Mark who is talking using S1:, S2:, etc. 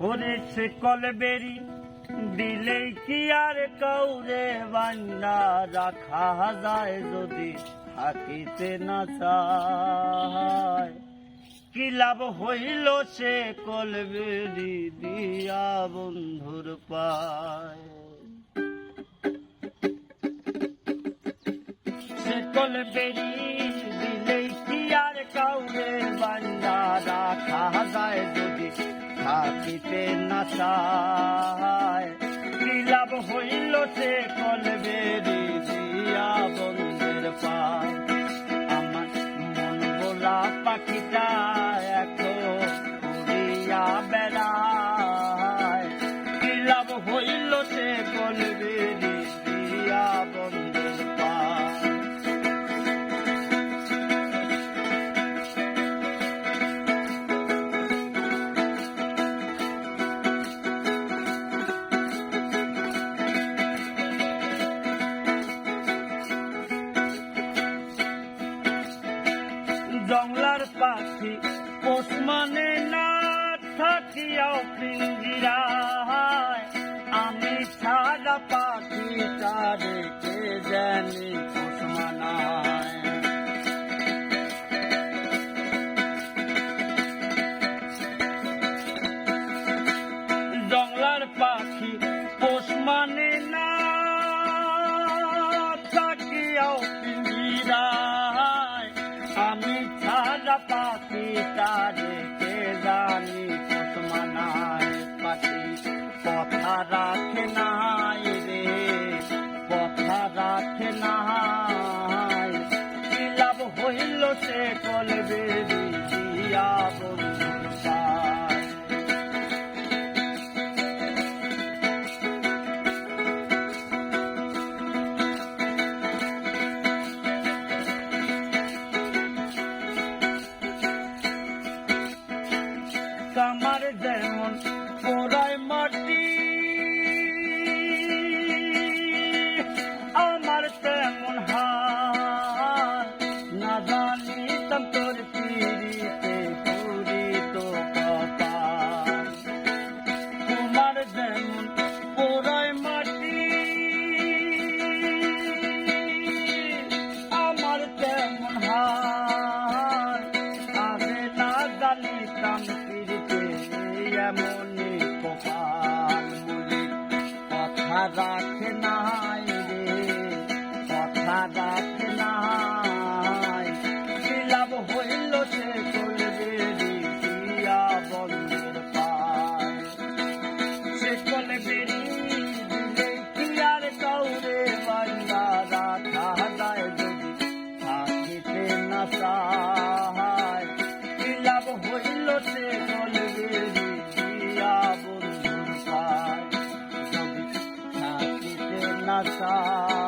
S1: ওরে সে কলবেরি দিলেই কি আর কাউরে বান্না রাখা যায় যদি থাকিতে না চায়। কি লাভ হইল সে কলবেরি দিয়া বন্ধুর পায়? সে কলবেরি দিলেই কি আর কাউরে বান্না রাখা যায় যদি থাকিতে না চায়। লাভ হইল সে কলবেরি দিয়া বন্ধের পায়। আমার মন গোলা পাখিটা এখন উড়িয়া বেড়ায়। লাভ হইল সে কলবেরি পিঞ্জিরায় আমি ছাড়া পাখি তাদেরকে জানি পোষ মানায় জংলার পাখি পোষ মানে না থাকিয়াও পিঞ্জিরায় আমি ছাড়া পাখি তাদেরকে পোড়ায় মাটি। আমার তেমন হাল না জানিতাম তোর পিড়িতে পুরি তো কপাল তোমার যেমন পোড়ায় মাটি, আমার তেমন হাল আগে না জানিতাম ফিরতে এমনই রাখে নাই রে কথা রাখে নাই লাভ হইল সে করবে দিয়া বন্ধের পায় সে কলে বেরি দিলে কি আর কাউরে বান্দা রাখা যায় যদি থাকিতে না চায় কি হইল সে বন্ধুর